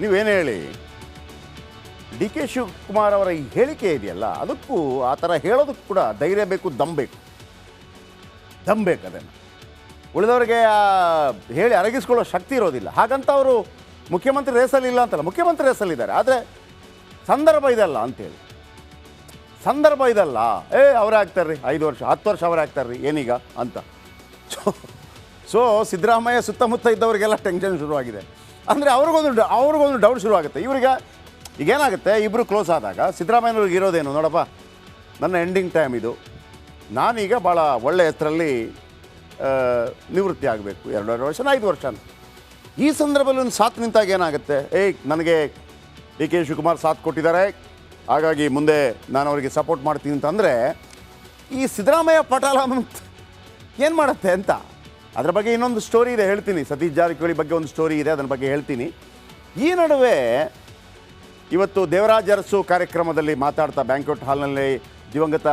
ನೀವೇನು ಹೇಳಿ? D K Shivakumar ಅವರ ಈ ಹೇಳಿಕೆ ಇದೆಯಲ್ಲ, ಅದಕ್ಕೂ ಆ ಥರ ಹೇಳೋದಕ್ಕೂ ಕೂಡ ಧೈರ್ಯ ಬೇಕು, ದಮ್ ಬೇಕು. ದಮ್ ಬೇಕು ಅದನ್ನು. ಉಳಿದವರಿಗೆ ಹೇಳಿ ಅರಗಿಸ್ಕೊಳ್ಳೋ ಶಕ್ತಿ ಇರೋದಿಲ್ಲ. ಹಾಗಂತ ಅವರು ಮುಖ್ಯಮಂತ್ರಿ ರೇಸಲ್ಲಿ ಇಲ್ಲ ಅಂತಲ್ಲ, ಮುಖ್ಯಮಂತ್ರಿ ರೇಸಲ್ಲಿದ್ದಾರೆ ಆದರೆ ಸಂದರ್ಭ ಇದಲ್ಲ ಅಂತೇಳಿ. ಸಂದರ್ಭ ಇದಲ್ಲ ಏ, ಅವರೇ ಆಗ್ತಾರ್ರಿ, ಐದು ವರ್ಷ, ಹತ್ತು ವರ್ಷ ಅವರೇ ಆಗ್ತಾರ್ರಿ, ಏನೀಗ ಅಂತ. ಸೊ ಸೊ ಸಿದ್ದರಾಮಯ್ಯ ಸುತ್ತಮುತ್ತ ಇದ್ದವರಿಗೆಲ್ಲ ಟೆನ್ಷನ್ ಶುರುವಾಗಿದೆ. ಅಂದರೆ ಅವ್ರಿಗೊಂದು ಅವ್ರಿಗೊಂದು ಡೌಟ್ ಶುರುವಾಗುತ್ತೆ. ಇವ್ರಿಗೆ ಈಗೇನಾಗುತ್ತೆ ಇಬ್ಬರು ಕ್ಲೋಸ್ ಆದಾಗ ಸಿದ್ದರಾಮಯ್ಯವ್ರಿಗೆ ಇರೋದೇನು? ನೋಡಪ್ಪ, ನನ್ನ ಎಂಡಿಂಗ್ ಟೈಮ್ ಇದು. ನಾನೀಗ ಭಾಳ ಒಳ್ಳೆ ಹೆಸರಲ್ಲಿ ನಿವೃತ್ತಿ ಆಗಬೇಕು. ಎರಡೂವರೆ ವರ್ಷ ಐದು ವರ್ಷ ಈ ಸಂದರ್ಭದಲ್ಲಿ ಒಂದು ಸಾಥ್ ನಿಂತಾಗ ಏನಾಗುತ್ತೆ? ಏಯ್, ನನಗೆ ಡಿ ಕೆ ಶಿವಕುಮಾರ್ ಸಾಥ್ ಕೊಟ್ಟಿದ್ದಾರೆ. ಹಾಗಾಗಿ ಮುಂದೆ ನಾನು ಅವರಿಗೆ ಸಪೋರ್ಟ್ ಮಾಡ್ತೀನಿ ಅಂತಂದರೆ ಈ ಸಿದ್ದರಾಮಯ್ಯ, ಪಟಾಲ ಏನು ಮಾಡುತ್ತೆ ಅಂತ ಅದ್ರ ಬಗ್ಗೆ ಇನ್ನೊಂದು ಸ್ಟೋರಿ ಇದೆ, ಹೇಳ್ತೀನಿ. ಸತೀಶ್ ಜಾರಕಿಹೊಳಿ ಬಗ್ಗೆ ಒಂದು ಸ್ಟೋರಿ ಇದೆ ಅದರ ಬಗ್ಗೆ ಹೇಳ್ತೀನಿ. ಈ ನಡುವೆ ಇವತ್ತು ದೇವರಾಜ ಅರಸು ಕಾರ್ಯಕ್ರಮದಲ್ಲಿ ಮಾತಾಡ್ತಾ ಬ್ಯಾಂಕ್ವೆಟ್ ಹಾಲ್ನಲ್ಲಿ ದಿವಂಗತ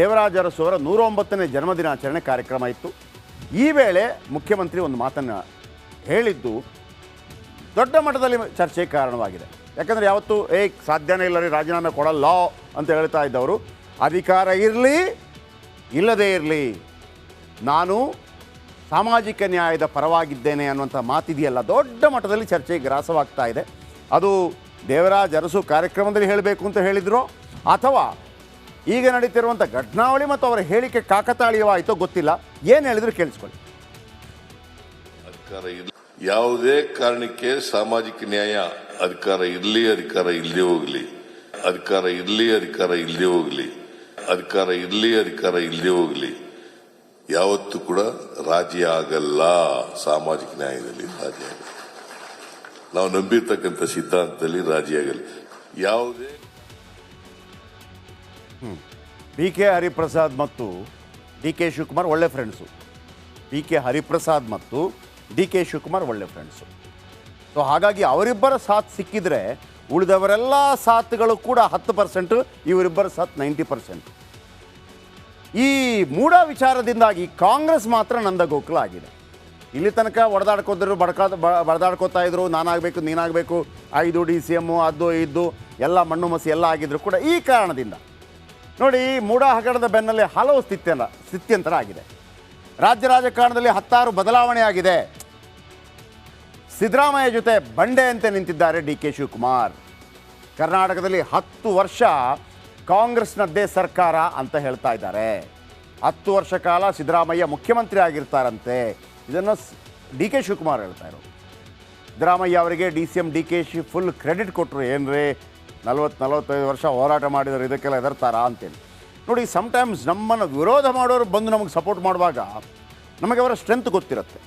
ದೇವರಾಜ ಅರಸು ಅವರ ನೂರೊಂಬತ್ತನೇ ಜನ್ಮದಿನಾಚರಣೆ ಕಾರ್ಯಕ್ರಮ ಇತ್ತು. ಈ ವೇಳೆ ಮುಖ್ಯಮಂತ್ರಿ ಒಂದು ಮಾತನ್ನು ಹೇಳಿದ್ದು ದೊಡ್ಡ ಮಟ್ಟದಲ್ಲಿ ಚರ್ಚೆಗೆ ಕಾರಣವಾಗಿದೆ. ಯಾಕಂದರೆ ಯಾವತ್ತು ಏ ಸಾಧ್ಯನೇ ಇಲ್ಲ ರೀ, ರಾಜೀನಾಮೆ ಕೊಡಲ್ಲ ಅಂತ ಹೇಳ್ತಾ ಇದ್ದವರು. ಅಧಿಕಾರ ಇರಲಿ, ಇಲ್ಲದೇ ಇರಲಿ, ನಾನು ಸಾಮಾಜಿಕ ನ್ಯಾಯದ ಪರವಾಗಿದ್ದೇನೆ ಅನ್ನುವಂಥ ಮಾತಿದೆಯಲ್ಲ, ದೊಡ್ಡ ಮಟ್ಟದಲ್ಲಿ ಚರ್ಚೆಗೆ ಗ್ರಾಸವಾಗ್ತಾ ಇದೆ. ಅದು ದೇವರಾಜ್ ಅರಸು ಕಾರ್ಯಕ್ರಮದಲ್ಲಿ ಹೇಳಬೇಕು ಅಂತ ಹೇಳಿದ್ರು, ಅಥವಾ ಈಗ ನಡೀತಿರುವಂಥ ಘಟನಾವಳಿ ಮತ್ತು ಅವರ ಹೇಳಿಕೆ ಕಾಕತಾಳೀಯವಾಯಿತೋ ಗೊತ್ತಿಲ್ಲ. ಏನು ಹೇಳಿದ್ರು ಕೇಳಿಸ್ಕೊಳ್ಳಿ. ಇಲ್ಲ ಯಾವುದೇ ಕಾರಣಕ್ಕೆ ಸಾಮಾಜಿಕ ನ್ಯಾಯ ಅಧಿಕಾರ ಇರಲಿ, ಅಧಿಕಾರ ಇಲ್ಲದೆ ಹೋಗಲಿ. ಅಧಿಕಾರ ಇರಲಿ, ಅಧಿಕಾರ ಇಲ್ಲದೆ ಹೋಗಲಿ. ಅಧಿಕಾರ ಇರಲಿ, ಅಧಿಕಾರ ಇಲ್ಲದೆ ಹೋಗ್ಲಿ. ಯಾವತ್ತೂ ಕೂಡ ರಾಜಿ ಆಗಲ್ಲ ಸಾಮಾಜಿಕ ನ್ಯಾಯದಲ್ಲಿ ರಾಜಿ ಆಗಲ್ಲ. ನಾವು ನಂಬಿರ್ತಕ್ಕಂಥ ಸಿದ್ಧಾಂತದಲ್ಲಿ ರಾಜಿ ಆಗಲ್ಲ. ಯಾವುದೇ ಬಿ ಕೆ ಹರಿಪ್ರಸಾದ್ ಮತ್ತು ಡಿ ಕೆ ಶಿವಕುಮಾರ್ ಒಳ್ಳೆ ಫ್ರೆಂಡ್ಸು ಬಿ ಕೆ ಹರಿಪ್ರಸಾದ್ ಮತ್ತು ಡಿ ಕೆ ಶಿವಕುಮಾರ್ ಒಳ್ಳೆ ಫ್ರೆಂಡ್ಸು ಸೊ ಹಾಗಾಗಿ ಅವರಿಬ್ಬರ ಸಾಥ್ ಸಿಕ್ಕಿದ್ರೆ ಉಳಿದವರೆಲ್ಲ ಸಾತ್ಗಳು ಕೂಡ ಹತ್ತು ಪರ್ಸೆಂಟ್ ಇವರಿಬ್ಬರ ಸಾಥ್ ನೈಂಟಿ ಪರ್ಸೆಂಟ್ ಈ ಮೂಢ ವಿಚಾರದಿಂದಾಗಿ ಕಾಂಗ್ರೆಸ್ ಮಾತ್ರ ನಂದ ಗೋಕುಲ ಆಗಿದೆ. ಇಲ್ಲಿ ತನಕ ಒಡೆದಾಡ್ಕೋದ್ರು ಬಡ್ಕಾ ಬಡ್ದಾಡ್ಕೋತಾ ಇದ್ರು, ನಾನಾಗಬೇಕು, ನೀನಾಗಬೇಕು, ಐದು ಡಿ ಸಿ ಎಮ್ಮು, ಅದು ಇದ್ದು ಎಲ್ಲ ಮಣ್ಣು ಮಸಿ, ಎಲ್ಲ ಆಗಿದ್ರು ಕೂಡ ಈ ಕಾರಣದಿಂದ. ನೋಡಿ ಮೂಢ ಹಗರಣದ ಬೆನ್ನಲ್ಲಿ ಹಲವು ಸ್ಥಿತ್ಯಂತರ ಸ್ಥಿತ್ಯಂತರ ಆಗಿದೆ ರಾಜ್ಯ ರಾಜಕಾರಣದಲ್ಲಿ ಹತ್ತಾರು ಬದಲಾವಣೆ ಆಗಿದೆ. ಸಿದ್ದರಾಮಯ್ಯ ಜೊತೆ ಬಂಡೆಯಂತೆ ನಿಂತಿದ್ದಾರೆ ಡಿ ಕೆ ಶಿವಕುಮಾರ್. ಕರ್ನಾಟಕದಲ್ಲಿ ಹತ್ತು ವರ್ಷ ಕಾಂಗ್ರೆಸ್ನದ್ದೇ ಸರ್ಕಾರ ಅಂತ ಹೇಳ್ತಾ ಇದ್ದಾರೆ. ಹತ್ತು ವರ್ಷ ಕಾಲ ಸಿದ್ದರಾಮಯ್ಯ ಮುಖ್ಯಮಂತ್ರಿ ಆಗಿರ್ತಾರಂತೆ. ಇದನ್ನು ಡಿ ಕೆ ಶಿವಕುಮಾರ್ ಹೇಳ್ತಾ ಇರೋದು. ಸಿದ್ದರಾಮಯ್ಯ ಅವರಿಗೆ D C M, D K she full credit ಕೊಟ್ಟರು ಏನ್ರಿ? ನಲ್ವತ್ತು ನಲವತ್ತೈದು ವರ್ಷ ಹೋರಾಟ ಮಾಡಿದ್ರು ಇದಕ್ಕೆಲ್ಲ ಹೆದರ್ತಾರಾ ಅಂತೇಳಿ. ನೋಡಿ ಸಮ್ಟೈಮ್ಸ್ ನಮ್ಮನ್ನು ವಿರೋಧ ಮಾಡೋರು ಬಂದು ನಮಗೆ ಸಪೋರ್ಟ್ ಮಾಡುವಾಗ ನಮಗೆ ಅವರ ಸ್ಟ್ರೆಂತ್ ಗೊತ್ತಿರುತ್ತೆ.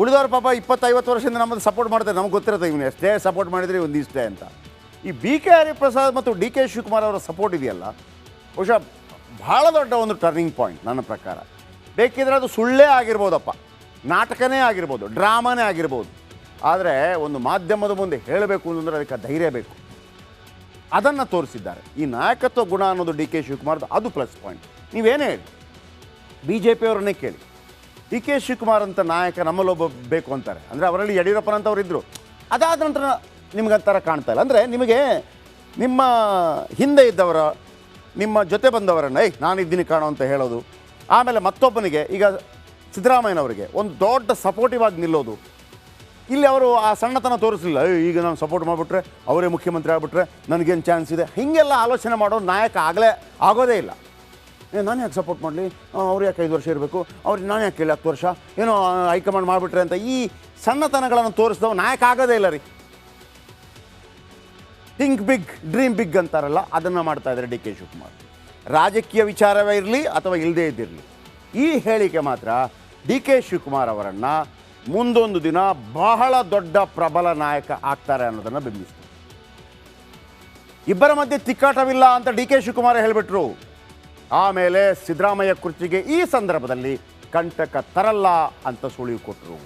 ಉಳಿದವ್ರ ಪಾಪ ಇಪ್ಪತ್ತೈವತ್ತು ವರ್ಷದಿಂದ ನಮ್ಮದು ಸಪೋರ್ಟ್ ಮಾಡ್ತಾರೆ, ನಮ್ಗೆ ಗೊತ್ತಿರುತ್ತೆ, ಇವನು ಎಷ್ಟೇ ಸಪೋರ್ಟ್ ಮಾಡಿದ್ರೆ ಒಂದಿಷ್ಟೇ ಅಂತ. ಈ ಬಿ ಕೆ ಹರಿಪ್ರಸಾದ್ ಮತ್ತು ಡಿ ಕೆ ಶಿವಕುಮಾರ್ ಅವರ ಸಪೋರ್ಟ್ ಇದೆಯಲ್ಲ? ಬಹುಶಃ ಭಾಳ ದೊಡ್ಡ ಒಂದು ಟರ್ನಿಂಗ್ ಪಾಯಿಂಟ್ ನನ್ನ ಪ್ರಕಾರ. ಬೇಕಿದ್ರೆ ಅದು ಸುಳ್ಳೇ ಆಗಿರ್ಬೋದಪ್ಪ. ನಾಟಕನೇ ಆಗಿರ್ಬೋದು, ಡ್ರಾಮಾನೇ ಆಗಿರ್ಬೋದು. ಆದರೆ ಒಂದು ಮಾಧ್ಯಮದ ಮುಂದೆ ಹೇಳಬೇಕು ಅಂತಂದರೆ ಅದಕ್ಕೆ ಧೈರ್ಯ ಬೇಕು. ಅದನ್ನು ತೋರಿಸಿದ್ದಾರೆ. ಈ ನಾಯಕತ್ವ ಗುಣ ಅನ್ನೋದು ಡಿ ಕೆ ಶಿವಕುಮಾರ್ದು, ಅದು ಪ್ಲಸ್ ಪಾಯಿಂಟ್ ನೀವೇನೇ ಹೇಳಿ? ಬಿ ಜೆ ಪಿಯವರನ್ನೇ ಕೇಳಿ. ಡಿ ಕೆ ಶಿವಕುಮಾರ್ ಅಂತ ನಾಯಕ ನಮ್ಮಲ್ಲೊಬ್ಬ ಬೇಕು ಅಂತಾರೆ. ಅಂದರೆ ಅವರಲ್ಲಿ ಯಡಿಯೂರಪ್ಪನಂತವ್ರು ಇದ್ದರು ಅದಾದ ನಂತರ ನಿಮ್ಗಂತರ ಕಾಣ್ತಾ ಇಲ್ಲ. ಅಂದರೆ ನಿಮಗೆ ನಿಮ್ಮ ಹಿಂದೆ ಇದ್ದವರ ನಿಮ್ಮ ಜೊತೆ ಬಂದವರನ್ನ ನಾನು ನಾನಿದ್ದೀನಿ ಕಾಣೋ ಅಂತ ಹೇಳೋದು. ಆಮೇಲೆ ಮತ್ತೊಬ್ಬನಿಗೆ ಈಗ ಸಿದ್ದರಾಮಯ್ಯನವರಿಗೆ ಒಂದು ದೊಡ್ಡ ಸಪೋರ್ಟಿವ್ ಆಗಿ ನಿಲ್ಲೋದು. ಇಲ್ಲಿ ಅವರು ಆ ಸಣ್ಣತನ ತೋರಿಸಲಿಲ್ಲ. "ಏಯ್, ಈಗ ನಾನು ಸಪೋರ್ಟ್ ಮಾಡಿಬಿಟ್ರೆ ಅವರೇ ಮುಖ್ಯಮಂತ್ರಿ ಆಗಿಬಿಟ್ರೆ ನನಗೇನು ಚಾನ್ಸ್ ಇದೆ? ಹೀಗೆಲ್ಲ ಆಲೋಚನೆ ಮಾಡೋ ನಾಯಕ ಆಗಲೇ ಆಗೋದೇ ಇಲ್ಲ. ನಾನು ಯಾಕೆ ಸಪೋರ್ಟ್ ಮಾಡಲಿ? ಅವ್ರು ಯಾಕೆ ಐದು ವರ್ಷ ಇರಬೇಕು? ಅವ್ರಿಗೆ ನಾನು ಯಾಕೆ ಕೇಳಿ ಹತ್ತು ವರ್ಷ? ಏನೋ ಹೈಕಮಾಂಡ್ ಮಾಡಿಬಿಟ್ರೆ ಅಂತ ಈ ಸಣ್ಣತನಗಳನ್ನು ತೋರಿಸಿದವು ನಾಯಕ ಆಗೋದೇ ಇಲ್ಲ ರೀ. ಥಿಂಕ್ ಬಿಗ್, ಡ್ರೀಮ್ ಬಿಗ್ ಅಂತಾರಲ್ಲ, ಅದನ್ನು ಮಾಡ್ತಾ ಇದ್ದಾರೆ ಡಿ ಕೆ ಶಿವಕುಮಾರ್. ರಾಜಕೀಯ ವಿಚಾರವೇ ಇರಲಿ ಅಥವಾ ಇಲ್ಲದೇ ಇದ್ದಿರಲಿ. ಈ ಹೇಳಿಕೆ ಮಾತ್ರ ಡಿ ಕೆ ಶಿವಕುಮಾರ್ ಅವರನ್ನು ಮುಂದೊಂದು ದಿನ ಬಹಳ ದೊಡ್ಡ ಪ್ರಬಲ ನಾಯಕ ಆಗ್ತಾರೆ ಅನ್ನೋದನ್ನು ಬಿಂಬಿಸ್ತು. ಇಬ್ಬರ ಮಧ್ಯೆ ತಿಕ್ಕಾಟವಿಲ್ಲ ಅಂತ ಡಿ ಕೆ ಶಿವಕುಮಾರ್ ಹೇಳಿಬಿಟ್ರು. ಆಮೇಲೆ ಸಿದ್ದರಾಮಯ್ಯ ಕುರ್ಚಿಗೆ ಈ ಸಂದರ್ಭದಲ್ಲಿ ಕಂಟಕ ತರಲ್ಲ ಅಂತ ಸುಳಿವು ಕೊಟ್ಟರು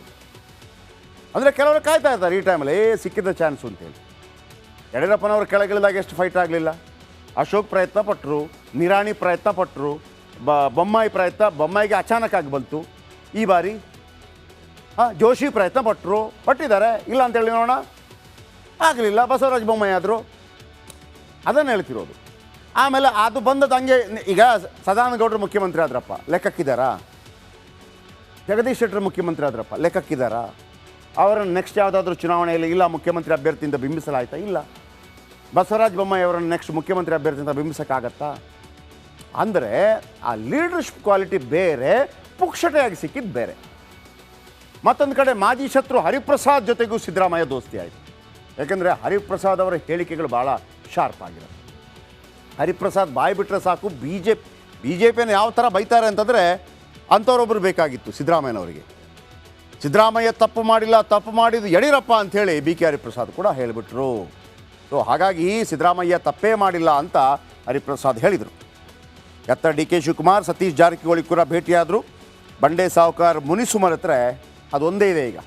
ಅಂದರೆ ಕೆಲವರು ಕಾಯ್ತಾ ಇರ್ತಾರೆ ಈ ಟೈಮಲ್ಲಿ ಏ ಸಿಕ್ಕಿದ ಚಾನ್ಸು ಅಂತೇಳಿ ಯಡಿಯೂರಪ್ಪನವರು ಕೆಳಗಿಳಿದಾಗ ಎಷ್ಟು ಫೈಟ್ ಆಗಲಿಲ್ಲ? ಅಶೋಕ್ ಪ್ರಯತ್ನ ಪಟ್ಟರು ನಿರಾಣಿ ಪ್ರಯತ್ನ ಪಟ್ಟರು ಬ, ಬೊಮ್ಮಾಯಿ ಪ್ರಯತ್ನ, ಬೊಮ್ಮಾಯಿಗೆ ಅಚಾನಕ್ ಆಗಿ ಬಂತು. ಈ ಬಾರಿ, ಹಾಂ, ಜೋಶಿ ಪ್ರಯತ್ನ ಪಟ್ಟರು ಪಟ್ಟಿದ್ದಾರೆ. ಇಲ್ಲ ಅಂತೇಳಿ ನೋಡೋಣ. ಆಗಲಿಲ್ಲ, ಬಸವರಾಜ ಬೊಮ್ಮಾಯಿ ಆದರು. ಅದನ್ನು ಹೇಳ್ತಿರೋದು. ಆಮೇಲೆ ಅದು ಬಂದದ್ದು ಹಂಗೆ, ಈಗ ಸದಾನಂದ ಗೌಡರು ಮುಖ್ಯಮಂತ್ರಿ ಆದ್ರಪ್ಪ, ಲೆಕ್ಕಕ್ಕಿದ್ದಾರಾ? ಜಗದೀಶ್ ಶೆಟ್ಟರ್ ಮುಖ್ಯಮಂತ್ರಿ ಆದ್ರಪ್ಪ, ಲೆಕ್ಕಕ್ಕಿದ್ದಾರಾ? ಅವರನ್ನು ನೆಕ್ಸ್ಟ್ ಯಾವುದಾದ್ರೂ ಚುನಾವಣೆಯಲ್ಲಿ ಇಲ್ಲ, ಮುಖ್ಯಮಂತ್ರಿ ಅಭ್ಯರ್ಥಿಯಿಂದ ಬಿಂಬಿಸಲಾಯ್ತಾ? ಇಲ್ಲ. ಬಸವರಾಜ ಬೊಮ್ಮಾಯಿ ಅವರನ್ನು ನೆಕ್ಸ್ಟ್ ಮುಖ್ಯಮಂತ್ರಿ ಅಭ್ಯರ್ಥಿ ಅಂತ ಬಿಂಬಿಸೋಕ್ಕಾಗತ್ತಾ? ಅಂದರೆ ಆ ಲೀಡರ್ಶಿಪ್ ಕ್ವಾಲಿಟಿ ಬೇರೆ, ಪುಕ್ಷಟೆಯಾಗಿ ಸಿಕ್ಕಿದ್ದು ಬೇರೆ. ಮತ್ತೊಂದು ಕಡೆ ಮಾಜಿ ಶತ್ರು ಹರಿಪ್ರಸಾದ್ ಜೊತೆಗೂ ಸಿದ್ದರಾಮಯ್ಯ ದೋಸ್ತಿ ಆಯಿತು. ಯಾಕೆಂದರೆ ಹರಿಪ್ರಸಾದ್ ಅವರ ಹೇಳಿಕೆಗಳು ಭಾಳ ಶಾರ್ಪ್ ಆಗಿರೋದು. ಹರಿಪ್ರಸಾದ್ ಬಾಯಿ ಬಿಟ್ಟರೆ ಸಾಕು ಬಿ ಜೆ ಬಿ ಜೆ ಪಿಯನ್ನು ಯಾವ ಥರ ಬೈತಾರೆ ಅಂತಂದರೆ ಅಂಥವ್ರೊಬ್ಬರು ಬೇಕಾಗಿತ್ತು ಸಿದ್ದರಾಮಯ್ಯನವರಿಗೆ. ಸಿದ್ದರಾಮಯ್ಯ ತಪ್ಪು ಮಾಡಿಲ್ಲ, ತಪ್ಪು ಮಾಡಿದ್ದು ಯಡಿಯೂರಪ್ಪ ಅಂಥೇಳಿ ಬಿ ಕೆ ಹರಿಪ್ರಸಾದ್ ಕೂಡ ಹೇಳಿಬಿಟ್ರು. ಸೊ ಹಾಗಾಗಿ ಸಿದ್ದರಾಮಯ್ಯ ತಪ್ಪೇ ಮಾಡಿಲ್ಲ ಅಂತ ಹರಿಪ್ರಸಾದ್ ಹೇಳಿದರು. ಎತ್ತ ಡಿ ಕೆ ಶಿವಕುಮಾರ್, ಸತೀಶ್ ಜಾರಕಿಹೊಳಿ ಕೂಡ ಭೇಟಿಯಾದರು. ಬಂಡೆ ಸಾವುಕಾರ್ ಮುನಿಸುಮರ್ ಹತ್ರ ಅದೊಂದೇ ಇದೆ ಈಗ.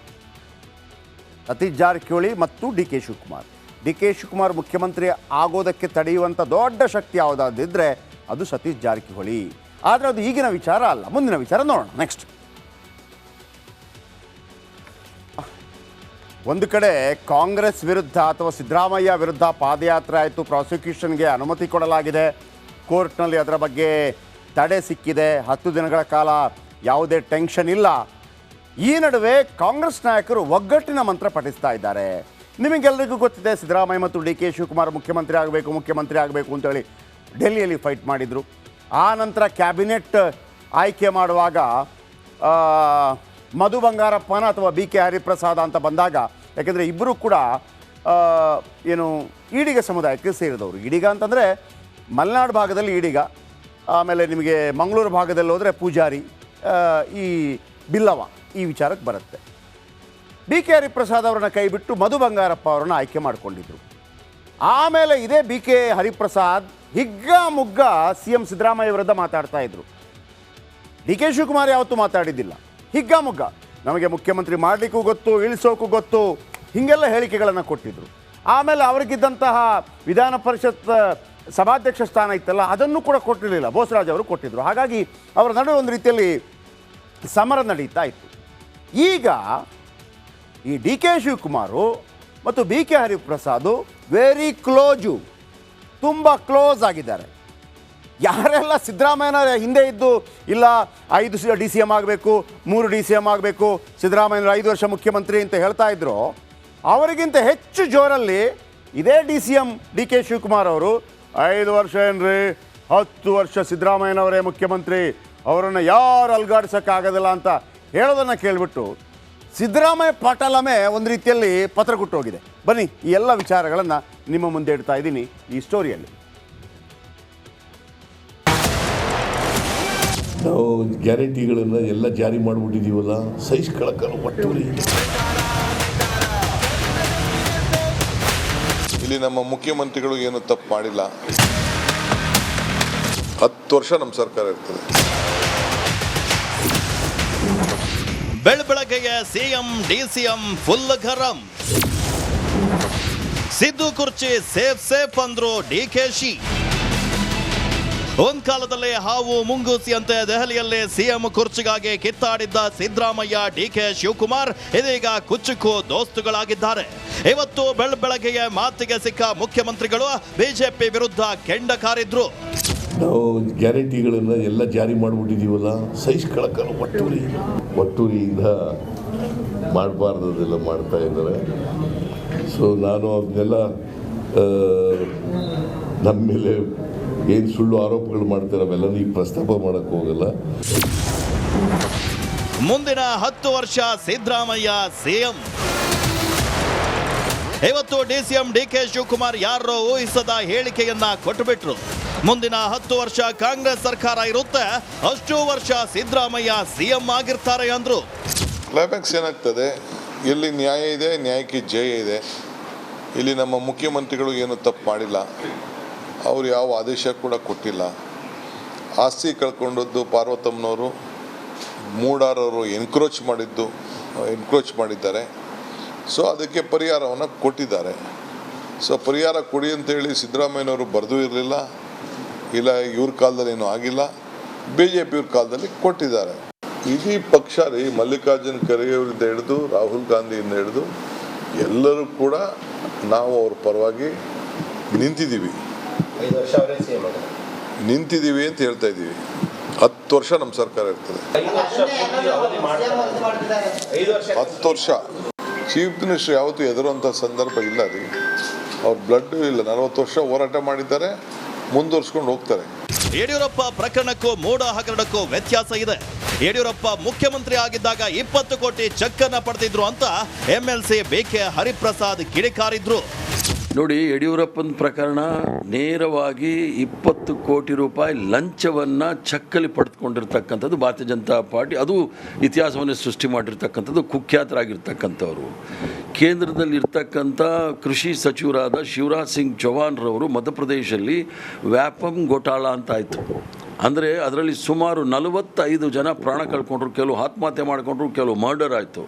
ಸತೀಶ್ ಜಾರಕಿಹೊಳಿ ಮತ್ತು D K Shivakumar. D K Shivakumar ಮುಖ್ಯಮಂತ್ರಿ ಆಗೋದಕ್ಕೆ ತಡೆಯುವಂಥ ದೊಡ್ಡ ಶಕ್ತಿ ಯಾವುದಾದಿದ್ದರೆ ಅದು ಸತೀಶ್ ಜಾರಕಿಹೊಳಿ. ಆದರೆ ಅದು ಈಗಿನ ವಿಚಾರ ಅಲ್ಲ, ಮುಂದಿನ ವಿಚಾರ ನೋಡೋಣ ನೆಕ್ಸ್ಟ್ ಒಂದು ಕಡೆ ಕಾಂಗ್ರೆಸ್ ವಿರುದ್ಧ ಅಥವಾ ಸಿದ್ದರಾಮಯ್ಯ ವಿರುದ್ಧ ಪಾದಯಾತ್ರೆ ಆಯಿತು, ಪ್ರಾಸಿಕ್ಯೂಷನ್ಗೆ ಅನುಮತಿ ಕೊಡಲಾಗಿದೆ. ಕೋರ್ಟ್ನಲ್ಲಿ ಅದರ ಬಗ್ಗೆ ತಡೆ ಸಿಕ್ಕಿದೆ. ಹತ್ತು ದಿನಗಳ ಕಾಲ ಯಾವುದೇ ಟೆನ್ಷನ್ ಇಲ್ಲ. ಈ ನಡುವೆ ಕಾಂಗ್ರೆಸ್ ನಾಯಕರು ಒಗ್ಗಟ್ಟಿನ ಮಂತ್ರ ಪಠಿಸ್ತಾ ಇದ್ದಾರೆ. ನಿಮಗೆಲ್ಲರಿಗೂ ಗೊತ್ತಿದೆ, ಸಿದ್ದರಾಮಯ್ಯ ಮತ್ತು ಡಿ ಕೆ ಶಿವಕುಮಾರ್ ಮುಖ್ಯಮಂತ್ರಿ ಆಗಬೇಕು ಮುಖ್ಯಮಂತ್ರಿ ಆಗಬೇಕು ಅಂತೇಳಿ ಡೆಲ್ಲಿಯಲ್ಲಿ ಫೈಟ್ ಮಾಡಿದರು. ಆ ನಂತರ ಕ್ಯಾಬಿನೆಟ್ ಆಯ್ಕೆ ಮಾಡುವಾಗ ಮಧು ಬಂಗಾರಪ್ಪನ ಅಥವಾ ಬಿ ಕೆ ಹರಿಪ್ರಸಾದ ಅಂತ ಬಂದಾಗ, ಯಾಕೆಂದರೆ ಇಬ್ಬರೂ ಕೂಡ ಏನು ಈಡಿಗ ಸಮುದಾಯಕ್ಕೆ ಸೇರಿದವರು. ಈಡಿಗ ಅಂತಂದರೆ ಮಲೆನಾಡು ಭಾಗದಲ್ಲಿ ಈಡಿಗ, ಆಮೇಲೆ ನಿಮಗೆ ಮಂಗಳೂರು ಭಾಗದಲ್ಲಿ ಹೋದರೆ ಪೂಜಾರಿ ಈ ಬಿಲ್ಲವ ಈ ವಿಚಾರಕ್ಕೆ ಬರುತ್ತೆ. ಬಿ ಕೆ ಹರಿಪ್ರಸಾದ್ ಅವರನ್ನ ಕೈಬಿಟ್ಟು ಮಧು ಬಂಗಾರಪ್ಪ ಅವರನ್ನ ಆಯ್ಕೆ ಮಾಡಿಕೊಂಡಿದ್ರು. ಆಮೇಲೆ ಇದೇ ಬಿ ಕೆ ಹರಿಪ್ರಸಾದ್ ಹಿಗ್ಗ ಮುಗ್ಗ ಸಿ ಎಂ ಸಿದ್ದರಾಮಯ್ಯ ವಿರುದ್ಧ ಮಾತಾಡ್ತಾ ಇದ್ರು. ಡಿ ಕೆ ಶಿವಕುಮಾರ್ ಯಾವತ್ತೂ ಮಾತಾಡಿದ್ದಿಲ್ಲ. ಹಿಗ್ಗ ಮುಗ್ಗ ನಮಗೆ ಮುಖ್ಯಮಂತ್ರಿ ಮಾಡಲಿಕ್ಕೂ ಗೊತ್ತು ಇಳಿಸೋಕ್ಕೂ ಗೊತ್ತು, ಹೀಗೆಲ್ಲ ಹೇಳಿಕೆಗಳನ್ನು ಕೊಟ್ಟಿದ್ರು. ಆಮೇಲೆ ಅವರಿಗಿದ್ದಂತಹ ವಿಧಾನ ಪರಿಷತ್ ಸಭಾಧ್ಯಕ್ಷ ಸ್ಥಾನ ಇತ್ತಲ್ಲ, ಅದನ್ನು ಕೂಡ ಕೊಟ್ಟಿರಲಿಲ್ಲ. ಬೋಸರಾಜ್ ಅವರು ಕೊಟ್ಟಿದ್ರು. ಹಾಗಾಗಿ ಅವರ ನಡುವೆ ಒಂದು ರೀತಿಯಲ್ಲಿ ಸಮರ ನಡೀತಾ ಇತ್ತು. ಈಗ ಈ ಡಿ ಕೆ ಶಿವಕುಮಾರು ಮತ್ತು B K Hariprasad very close ತುಂಬ ಕ್ಲೋಸ್ ಆಗಿದ್ದಾರೆ. ಯಾರೆಲ್ಲ ಸಿದ್ದರಾಮಯ್ಯನ ಹಿಂದೆ ಇದ್ದು, ಇಲ್ಲ, ಐದು ಡಿ ಸಿ ಎಂ ಆಗಬೇಕು, ಮೂರು ಡಿ ಸಿ ಎಂ ಆಗಬೇಕು, ಸಿದ್ದರಾಮಯ್ಯನವರು ಐದು ವರ್ಷ ಮುಖ್ಯಮಂತ್ರಿ ಅಂತ ಹೇಳ್ತಾ ಇದ್ರು, ಅವರಿಗಿಂತ ಹೆಚ್ಚು ಜೋರಲ್ಲಿ ಇದೇ D C M D K Shivakumar ಅವರು, ಐದು ವರ್ಷ ಏನ್ರಿ, ಹತ್ತು ವರ್ಷ ಸಿದ್ದರಾಮಯ್ಯನವರೇ ಮುಖ್ಯಮಂತ್ರಿ, ಅವರನ್ನು ಯಾರು ಅಲ್ಗಾಡ್ಸೋಕ್ಕಾಗೋದಿಲ್ಲ ಅಂತ ಹೇಳೋದನ್ನು ಕೇಳಿಬಿಟ್ಟು ಸಿದ್ದರಾಮಯ್ಯ ಪಾಟಲಮೇ ಒಂದು ರೀತಿಯಲ್ಲಿ ಪತ್ರ ಕೊಟ್ಟೋಗಿದೆ ಬನ್ನಿ, ಈ ಎಲ್ಲ ವಿಚಾರಗಳನ್ನು ನಿಮ್ಮ ಮುಂದೆ ಇಡ್ತಾ ಇದ್ದೀನಿ ಈ ಸ್ಟೋರಿಯಲ್ಲಿ ನಾವು ಗ್ಯಾರಂಟಿಗಳನ್ನು ಎಲ್ಲ ಜಾರಿ ಮಾಡಿಬಿಟ್ಟಿದ್ದೀವಲ್ಲ ಕಳಕಲು ಒಟ್ಟೂರಿ ಇಲ್ಲಿ ನಮ್ಮ ಮುಖ್ಯಮಂತ್ರಿಗಳು ಏನು ತಪ್ಪು ಮಾಡಿಲ್ಲ. ಹತ್ತು ವರ್ಷ ನಮ್ಮ ಸರ್ಕಾರ ಇರ್ತದೆ. ಬೆಳಬೆಳಗ್ಗೆಯ ಸಿಎಂ ಡಿಸಿಎಂ ಫುಲ್ ಗರಂ. ಸಿದ್ದು ಕುರ್ಚಿ ಸೇಫ್ ಸೇಫ್ ಅಂದ್ರು ಡಿಕೆಶಿ ಒಂದ್ ಕಾಲದಲ್ಲಿ ಹಾವು ಮುಂಗೂಸಿಯಂತೆ ದೆಹಲಿಯಲ್ಲಿ ಸಿಎಂ ಕುರ್ಚಿಗಾಗಿ ಕಿತ್ತಾಡಿದ್ದ ಸಿದ್ದರಾಮಯ್ಯ ಡಿಕೆ ಶಿವಕುಮಾರ್, ಇದೀಗ ಕುಚ್ಚುಕು ದೋಸ್ತುಗಳಾಗಿದ್ದಾರೆ. ಇವತ್ತು ಬೆಳಬೆಳಗ್ಗೆಯ ಮಾತಿಗೆ ಸಿಕ್ಕ ಮುಖ್ಯಮಂತ್ರಿಗಳು ಬಿಜೆಪಿ ವಿರುದ್ಧ ಕೆಂಡ ಕಾರಿದ್ರು. ನಾವು ಗ್ಯಾರಂಟಿಗಳನ್ನು ಎಲ್ಲ ಜಾರಿ ಮಾಡಿಬಿಟ್ಟಿದೀವಲ್ಲ ಸಹಿಸ್ಕೊಳಕ್ಕಲ್ಲ ಒಟ್ಟೂರಿ, ಒಟ್ಟೂರಿಯಿಂದ ಮಾಡಬಾರ್ದು ಅದೆಲ್ಲ ಮಾಡ್ತಾ ಇದ್ದಾರೆ. ಸೊ ನಾನು ಅದನ್ನೆಲ್ಲ ನಮ್ಮ ಮೇಲೆ ಏನು ಸುಳ್ಳು ಆರೋಪಗಳು ಮಾಡ್ತಾರೆ ಅವೆಲ್ಲ ಈಗ ಪ್ರಸ್ತಾಪ ಮಾಡೋಕ್ಕೆ ಹೋಗಲ್ಲ. ಮುಂದಿನ ಹತ್ತು ವರ್ಷ ಸಿದ್ದರಾಮಯ್ಯ ಸಿಎಂ ಇವತ್ತು ಡಿಸಿಎಂ ಡಿಕೆ ಶಿವಕುಮಾರ್ ಯಾರೋ ಊಹಿಸದ ಹೇಳಿಕೆಯನ್ನ ಕೊಟ್ಟುಬಿಟ್ರು. ಮುಂದಿನ ಹತ್ತು ವರ್ಷ ಕಾಂಗ್ರೆಸ್ ಸರ್ಕಾರ ಇರುತ್ತೆ ಅಷ್ಟು ವರ್ಷ ಸಿದ್ದರಾಮಯ್ಯ ಸಿಎಂ ಆಗಿರ್ತಾರೆ ಅಂದ್ರು. ಕ್ಲೈಮ್ಯಾಕ್ಸ್ ಏನಾಗ್ತದೆ? ಇಲ್ಲಿ ನ್ಯಾಯ ಇದೆ ನ್ಯಾಯಕ್ಕೆ ಜಯ ಇದೆ. ಇಲ್ಲಿ ನಮ್ಮ ಮುಖ್ಯಮಂತ್ರಿಗಳು ಏನು ತಪ್ಪು ಮಾಡಿಲ್ಲ. ಅವರು ಯಾವ ಆದೇಶ ಕೂಡ ಕೊಟ್ಟಿಲ್ಲ. ಆಸ್ತಿ ಕಳ್ಕೊಂಡದ್ದು ಪಾರ್ವತಮ್ಮನವರು, ಮೂಡಾರವರು ಎನ್ಕ್ರೋಚ್ ಮಾಡಿದ್ದು ಎನ್ಕ್ರೋಚ್ ಮಾಡಿದ್ದಾರೆ. ಸೊ ಅದಕ್ಕೆ ಪರಿಹಾರವನ್ನು ಕೊಟ್ಟಿದ್ದಾರೆ. ಸೊ ಪರಿಹಾರ ಕೊಡಿ ಅಂತೇಳಿ ಸಿದ್ದರಾಮಯ್ಯನವರು ಬರೆದೂ ಇರಲಿಲ್ಲ. ಇಲ್ಲ, ಇವ್ರ ಕಾಲದಲ್ಲಿ ಏನೂ ಆಗಿಲ್ಲ. ಬಿ ಜೆ ಪಿಯವ್ರ ಕಾಲದಲ್ಲಿ ಕೊಟ್ಟಿದ್ದಾರೆ. ಇಡೀ ಪಕ್ಷ ರೀ, ಮಲ್ಲಿಕಾರ್ಜುನ್ ಖರ್ಗೆ ಅವರಿಂದ ಹಿಡಿದು, ರಾಹುಲ್ ಗಾಂಧಿಯಿಂದ ಹಿಡಿದು, ಎಲ್ಲರೂ ಕೂಡ ನಾವು ಅವ್ರ ಪರವಾಗಿ ನಿಂತಿದ್ದೀವಿ. ಐದು ವರ್ಷ ಅವರೇ ಸಿ ಎಂ ನಿಂತಿದ್ದೀವಿ ಅಂತ ಹೇಳ್ತಾ ಇದ್ದೀವಿ. ಹತ್ತು ವರ್ಷ ನಮ್ಮ ಸರ್ಕಾರ ಇರ್ತದೆ. ಹತ್ತು ವರ್ಷ. ಚೀಫ್ ಮಿನಿಸ್ಟರ್ ಯಾವತ್ತೂ ಎದುರುವಂಥ ಸಂದರ್ಭ ಇಲ್ಲ ರೀ ಅವ್ರ ಬ್ಲಡ್ ಇಲ್ಲ. ನಲವತ್ತು ವರ್ಷ ಹೋರಾಟ ಮಾಡಿದ್ದಾರೆ. ಮುಂದುವರ್ಸ್ಕೊಂಡು ಹೋಗ್ತಾರೆ. ಯಡಿಯೂರಪ್ಪ ಪ್ರಕರಣಕ್ಕೂ ಮೂಡ ಹಗರಣಕ್ಕೂ ವ್ಯತ್ಯಾಸ ಇದೆ. ಯಡಿಯೂರಪ್ಪ ಮುಖ್ಯಮಂತ್ರಿ ಆಗಿದ್ದಾಗ ಇಪ್ಪತ್ತು ಕೋಟಿ ಚೆಕ್ ಅನ್ನ ಪಡೆದಿದ್ರು ಅಂತ ಎಂಎಲ್ಸಿ ಬಿಕೆ ಹರಿಪ್ರಸಾದ್ ಕಿಡಿಕಾರಿದ್ರು. ನೋಡಿ ಯಡಿಯೂರಪ್ಪನ ಪ್ರಕರಣ ನೇರವಾಗಿ ಇಪ್ಪತ್ತು ಕೋಟಿ ರೂಪಾಯಿ ಲಂಚವನ್ನು ಚಕ್ಕಲಿ ಪಡೆದುಕೊಂಡಿರ್ತಕ್ಕಂಥದ್ದು ಭಾರತೀಯ ಜನತಾ ಪಾರ್ಟಿ. ಅದು ಇತಿಹಾಸವನ್ನು ಸೃಷ್ಟಿ ಮಾಡಿರ್ತಕ್ಕಂಥದ್ದು, ಕುಖ್ಯಾತರಾಗಿರ್ತಕ್ಕಂಥವ್ರು. ಕೇಂದ್ರದಲ್ಲಿ ಇರ್ತಕ್ಕಂಥ ಕೃಷಿ ಸಚಿವರಾದ ಶಿವರಾಜ್ ಸಿಂಗ್ ಚೌಹಾಣ್ರವರು ಮಧ್ಯಪ್ರದೇಶದಲ್ಲಿ ವ್ಯಾಪಂ ಗೋಟಾಳ ಅಂತ ಆಯಿತು. ಅಂದರೆ ಅದರಲ್ಲಿ ಸುಮಾರು ನಲವತ್ತೈದು ಜನ ಪ್ರಾಣ ಕಳ್ಕೊಂಡ್ರು, ಕೆಲವು ಆತ್ಮಹತ್ಯೆ ಮಾಡಿಕೊಂಡ್ರು, ಕೆಲವು ಮರ್ಡರ್ ಆಯಿತು.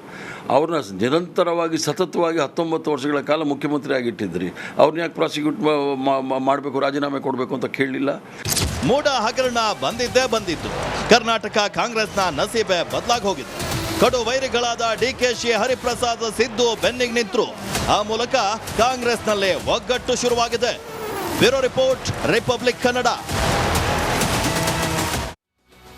ಅವ್ರನ್ನ ನಿರಂತರವಾಗಿ, ಸತತವಾಗಿ ಹತ್ತೊಂಬತ್ತು ವರ್ಷಗಳ ಕಾಲ ಮುಖ್ಯಮಂತ್ರಿ ಆಗಿಟ್ಟಿದ್ರಿ. ಅವ್ರನ್ನ ಯಾಕೆ ಪ್ರಾಸಿಕ್ಯೂಟ್ ಮಾಡಬೇಕು, ರಾಜೀನಾಮೆ ಕೊಡಬೇಕು ಅಂತ ಕೇಳಲಿಲ್ಲ? ಮೂಡ ಹಗರಣ ಬಂದಿದ್ದೇ ಬಂದಿತ್ತು. ಕರ್ನಾಟಕ ಕಾಂಗ್ರೆಸ್ನ ನಸೀಬೆ ಬದಲಾಗಿ ಹೋಗಿತ್ತು. ಕಡು ವೈರಿಗಳಾದ ಡಿಕೆಶಿ ಹರಿಪ್ರಸಾದ್, ಸಿದ್ದು ಬೆನ್ನಿಗೆ ನಿಂತರು. ಆ ಮೂಲಕ ಕಾಂಗ್ರೆಸ್ನಲ್ಲಿ ಒಗ್ಗಟ್ಟು ಶುರುವಾಗಿದೆ. Bureau report, Republic Kannada.